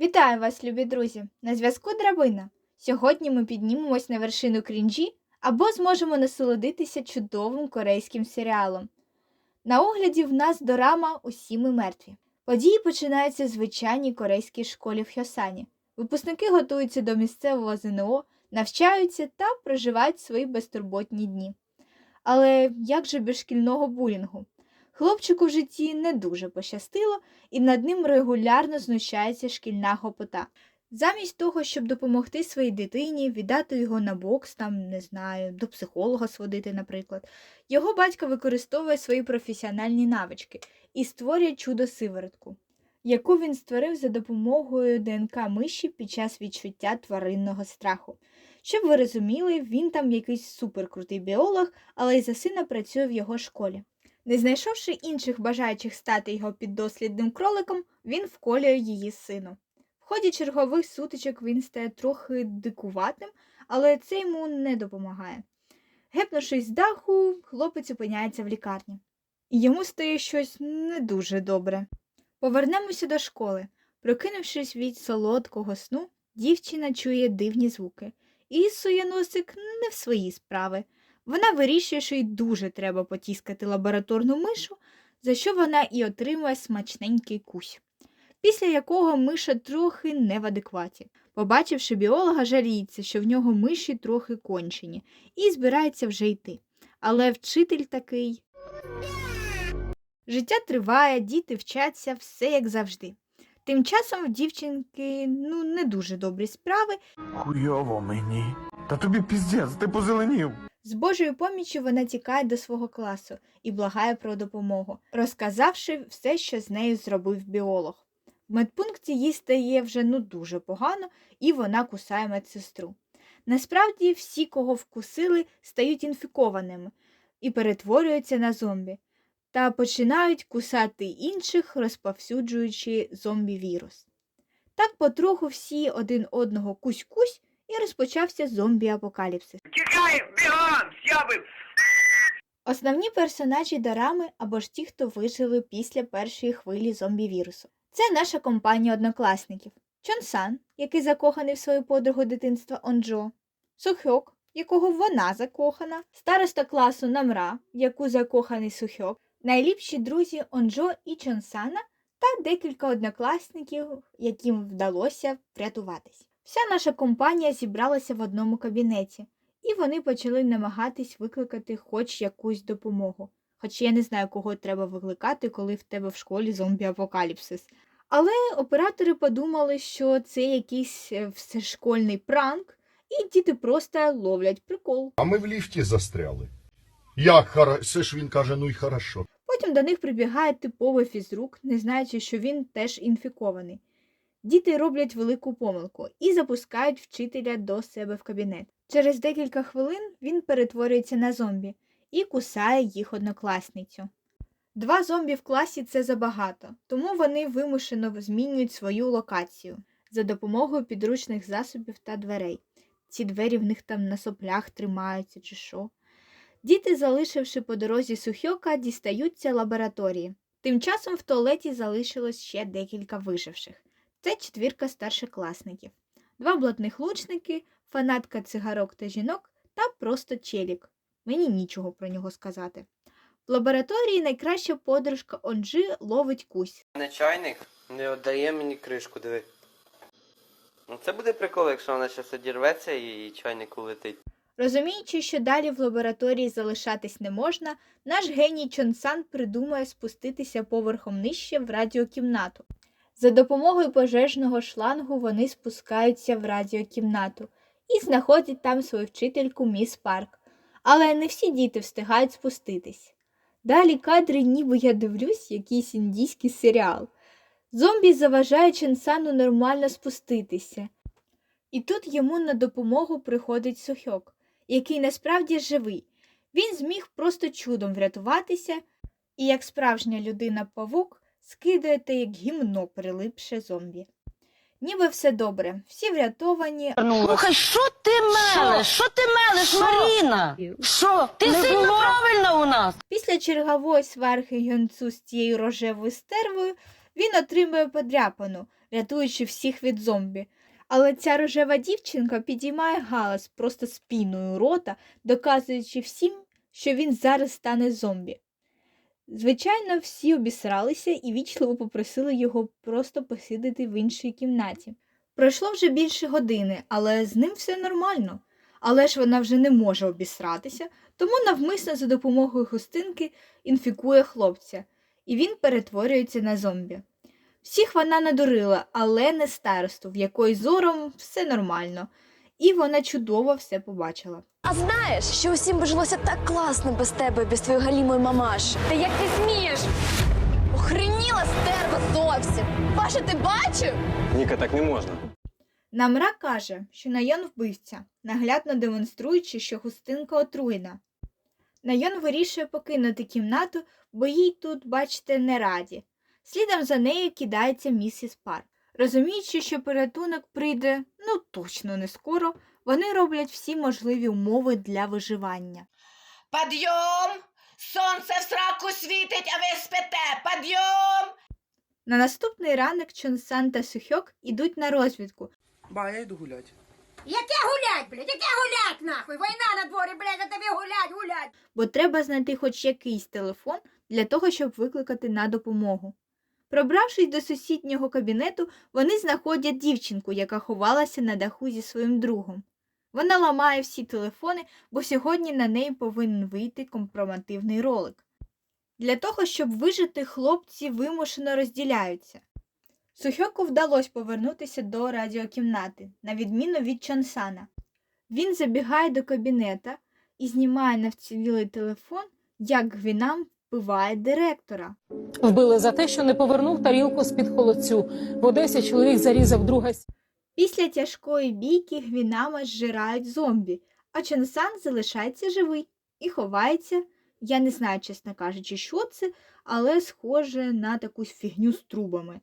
Вітаю вас, любі друзі! На зв'язку Драбина. Сьогодні ми піднімемось на вершину крінжі або зможемо насолодитися чудовим корейським серіалом. На огляді в нас дорама Усі ми мертві. Події починаються в звичайній корейській школі в Хьосані. Випускники готуються до місцевого ЗНО, навчаються та проживають свої безтурботні дні. Але як же без шкільного булінгу? Хлопчику в житті не дуже пощастило, і над ним регулярно знущається шкільна гопота. Замість того, щоб допомогти своїй дитині, віддати його на бокс, там, не знаю, до психолога сводити, наприклад, його батько використовує свої професіональні навички і створює чудо сиворотку, яку він створив за допомогою ДНК миші під час відчуття тваринного страху. Щоб ви розуміли, він там якийсь суперкрутий біолог, але й за сина працює в його школі. Не знайшовши інших бажаючих стати його піддослідним кроликом, він вколює її сину. В ході чергових сутичок він стає трохи дикуватим, але це йому не допомагає. Гепнувшись з даху, хлопець опиняється в лікарні. І йому стає щось не дуже добре. Повернемося до школи. Прокинувшись від солодкого сну, дівчина чує дивні звуки і сує носик не в свої справи. Вона вирішує, що їй дуже треба потіскати лабораторну мишу, за що вона і отримує смачненький кусь, після якого миша трохи не в адекваті. Побачивши біолога, жаліється, що в нього миші трохи кончені, і збирається вже йти. Але вчитель такий. Життя триває, діти вчаться, все як завжди. Тим часом в дівчинки ну, не дуже добрі справи, Хуйово мені. Та тобі піздець, ти позеленів. З Божою поміччю вона тікає до свого класу і благає про допомогу, розказавши все, що з нею зробив біолог. В медпункті їй стає вже ну дуже погано, і вона кусає медсестру. Насправді всі, кого вкусили, стають інфікованими і перетворюються на зомбі, та починають кусати інших, розповсюджуючи зомбі-вірус. Так потроху всі один одного кусь-кусь, і розпочався зомбі-апокаліпсис. Тікай, бігом, сьобив! Основні персонажі дорами або ж ті, хто вижили після першої хвилі зомбі-вірусу. Це наша компанія однокласників. Чонсан, який закоханий в свою подругу дитинства Онджо, Сухьок, якого вона закохана, староста класу Намра, в яку закоханий Сухьок, найліпші друзі Онджо і Чонсана та декілька однокласників, яким вдалося врятуватись. Вся наша компанія зібралася в одному кабінеті, і вони почали намагатись викликати хоч якусь допомогу. Хоч я не знаю, кого треба викликати, коли в тебе в школі зомбі-апокаліпсис. Але оператори подумали, що це якийсь е, всешкольний пранк, і діти просто ловлять прикол. А ми в ліфті застряли. Як хорошо, все ж він каже, ну й хорошо. Потім до них прибігає типовий фізрук, не знаючи, що він теж інфікований. Діти роблять велику помилку і запускають вчителя до себе в кабінет. Через декілька хвилин він перетворюється на зомбі і кусає їх однокласницю. Два зомбі в класі це забагато, тому вони вимушено змінюють свою локацію за допомогою підручних засобів та дверей. Ці двері в них там на соплях тримаються чи що. Діти, залишивши по дорозі сухьока, дістаються лабораторії. Тим часом в туалеті залишилось ще декілька виживших. Це четвірка старшокласників, два блатних лучники, фанатка цигарок та жінок та просто челік. Мені нічого про нього сказати. В лабораторії найкраща подружка Онджи ловить кусь. Не чайник не віддає мені кришку, диви. Ну це буде прикол, якщо вона щас одірветься і чайник улетить. Розуміючи, що далі в лабораторії залишатись не можна, наш геній Чонсан придумає спуститися поверхом нижче в радіокімнату. За допомогою пожежного шлангу вони спускаються в радіокімнату і знаходять там свою вчительку міс Парк. Але не всі діти встигають спуститись. Далі кадри, ніби я дивлюсь якийсь індійський серіал. Зомбі заважають Чонсану нормально спуститися. І тут йому на допомогу приходить Сухьок, який насправді живий. Він зміг просто чудом врятуватися, і як справжня людина-павук скидає те, як гімно прилипше зомбі. Ніби все добре, всі врятовані, Слухай, що ти мелеш? Що ти мелеш, Маріна? Що? Ти сильно правильно у нас. Після чергової сварки Гьонцу з тією рожевою стервою він отримує подряпану, рятуючи всіх від зомбі. Але ця рожева дівчинка підіймає галас просто спіною рота, доказуючи всім, що він зараз стане зомбі. Звичайно, всі обісралися і вічливо попросили його просто посидіти в іншій кімнаті. Пройшло вже більше години, але з ним все нормально. Але ж вона вже не може обісратися, тому навмисно за допомогою хустинки інфікує хлопця, і він перетворюється на зомбі. Всіх вона надурила, але не старосту, в якої зором все нормально, і вона чудово все побачила. А знаєш, що усім би жилося так класно без тебе, без твоєї галімої мамаші. Та як ти смієш? Охреніла стерва зовсім. Паша, ти бачив? Ніка, так не можна. Намра каже, що Найон вбивця, наглядно демонструючи, що хустинка отруєна. Найон вирішує покинути кімнату, бо їй тут, бачите, не раді. Слідом за нею кидається місіс Пар. Розуміючи, що порятунок прийде ну точно не скоро, вони роблять всі можливі умови для виживання. Подйом! Сонце в сраку світить, а ви спите! Подйом! На наступний ранок Чонсан та Сухьок ідуть на розвідку, Ба, я йду гулять. Яке гулять, блядь, яке гулять нахуй? Війна на дворі, блядь, а тобі гулять, гулять. бо треба знайти хоч якийсь телефон для того, щоб викликати на допомогу. Пробравшись до сусіднього кабінету, вони знаходять дівчинку, яка ховалася на даху зі своїм другом. Вона ламає всі телефони, бо сьогодні на неї повинен вийти компромативний ролик. Для того, щоб вижити, хлопці вимушено розділяються. Сухьоку вдалося повернутися до радіокімнати, на відміну від Чансана. Він забігає до кабінета і знімає на вцілілий телефон, як Гвінам вбиває директора. Вбили за те, що не повернув тарілку з-під холодцю. В Одесі чоловік зарізав друга Після тяжкої бійки Гвінама зжирають зомбі, а Чансан залишається живий і ховається. Я не знаю, чесно кажучи, що це, але схоже на такусь фігню з трубами.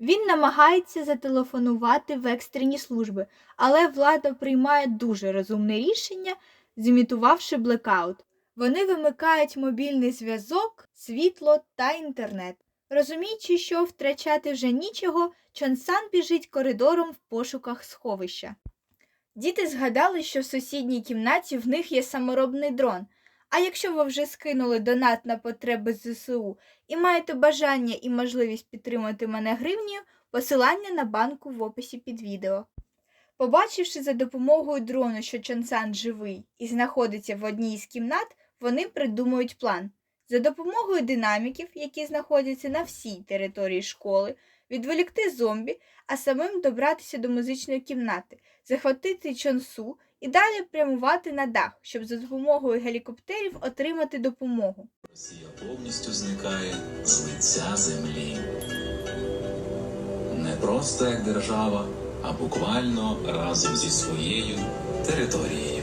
Він намагається зателефонувати в екстрені служби, але влада приймає дуже розумне рішення, зімітувавши блекаут. Вони вимикають мобільний зв'язок, світло та інтернет. Розуміючи, що втрачати вже нічого, Чонсан біжить коридором в пошуках сховища. Діти згадали, що в сусідній кімнаті в них є саморобний дрон. А якщо ви вже скинули донат на потреби ЗСУ і маєте бажання і можливість підтримати мене гривнею, посилання на банку в описі під відео. Побачивши за допомогою дрону, що Чонсан живий і знаходиться в одній із кімнат, вони придумують план. За допомогою динаміків, які знаходяться на всій території школи, відволікти зомбі, а самим добратися до музичної кімнати, захватити чонсу і далі прямувати на дах, щоб за допомогою гелікоптерів отримати допомогу. Росія повністю зникає з лиця землі. Не просто як держава, а буквально разом зі своєю територією.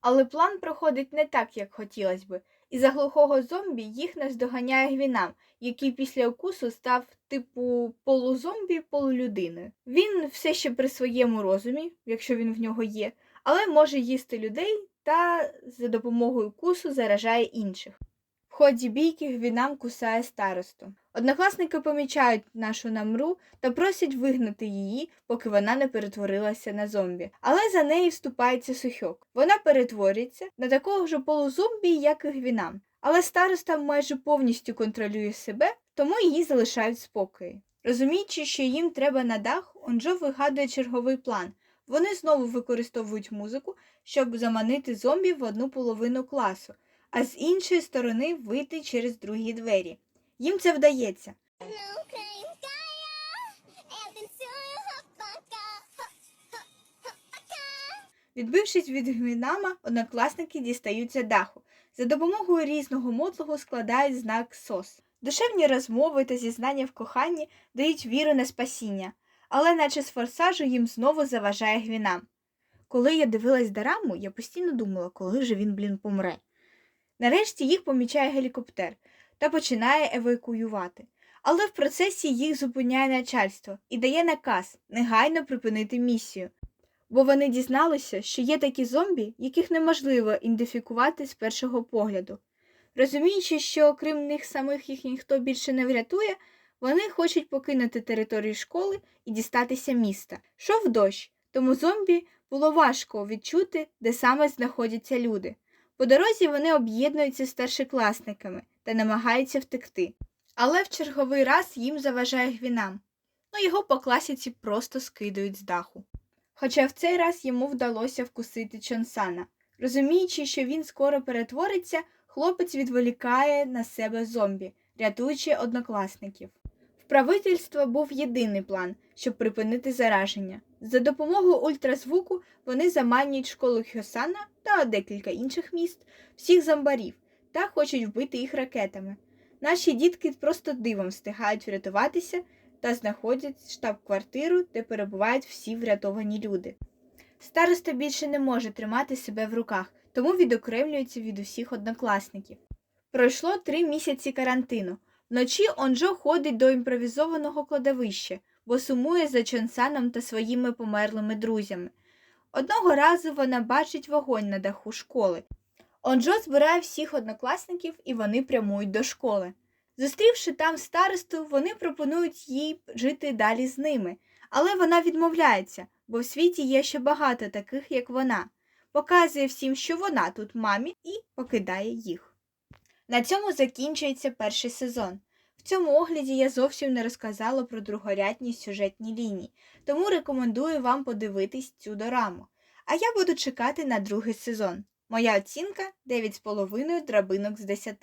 Але план проходить не так, як хотілося би. І за глухого зомбі їх наздоганяє гвінам, який після укусу став типу полузомбі, полулюдиною. Він все ще при своєму розумі, якщо він в нього є, але може їсти людей та за допомогою укусу заражає інших. Ході бійки гвінам кусає старосту. Однокласники помічають нашу намру та просять вигнати її, поки вона не перетворилася на зомбі. Але за неї вступається сухьок. Вона перетворюється на такого ж полузомбі, як і гвінам. Але староста майже повністю контролює себе, тому її залишають в спокої. Розуміючи, що їм треба на дах, Онджо вигадує черговий план. Вони знову використовують музику, щоб заманити зомбі в одну половину класу, а з іншої сторони вийти через другі двері. Їм це вдається. Відбившись від гмінама, однокласники дістаються даху. За допомогою різного мотлого складають знак СОС. Душевні розмови та зізнання в коханні дають віру на спасіння, але наче з форсажу їм знову заважає гвінам. Коли я дивилась дораму, я постійно думала, коли же він, блін, помре. Нарешті їх помічає гелікоптер та починає евакуювати. Але в процесі їх зупиняє начальство і дає наказ негайно припинити місію, бо вони дізналися, що є такі зомбі, яких неможливо ідентифікувати з першого погляду. Розуміючи, що окрім них самих їх ніхто більше не врятує, Вони хочуть покинути територію школи і дістатися міста. Шов дощ, тому зомбі було важко відчути, де саме знаходяться люди. По дорозі вони об'єднуються з старшокласниками та намагаються втекти. Але в черговий раз їм заважає гвінам. Ну його по класіці просто скидують з даху. Хоча в цей раз йому вдалося вкусити Чонсана. Розуміючи, що він скоро перетвориться, хлопець відволікає на себе зомбі, рятуючи однокласників. В правительства був єдиний план, щоб припинити зараження. За допомогою ультразвуку вони заманюють школу Хьосана та декілька інших міст, всіх зомбарів та хочуть вбити їх ракетами. Наші дітки просто дивом встигають врятуватися та знаходять штаб-квартиру, де перебувають всі врятовані люди. Староста більше не може тримати себе в руках, тому відокремлюється від усіх однокласників. Пройшло три місяці карантину. Вночі Онджо ходить до імпровізованого кладовища, бо сумує за Чонсаном та своїми померлими друзями. Одного разу вона бачить вогонь на даху школи. Онджо збирає всіх однокласників і вони прямують до школи. Зустрівши там старосту, вони пропонують їй жити далі з ними, але вона відмовляється, бо в світі є ще багато таких, як вона. Показує всім, що вона тут мамі, і покидає їх. На цьому закінчується перший сезон. В цьому огляді я зовсім не розказала про другорядні сюжетні лінії, тому рекомендую вам подивитись цю дораму. А я буду чекати на другий сезон. Моя оцінка 9,5 драбинок з 10.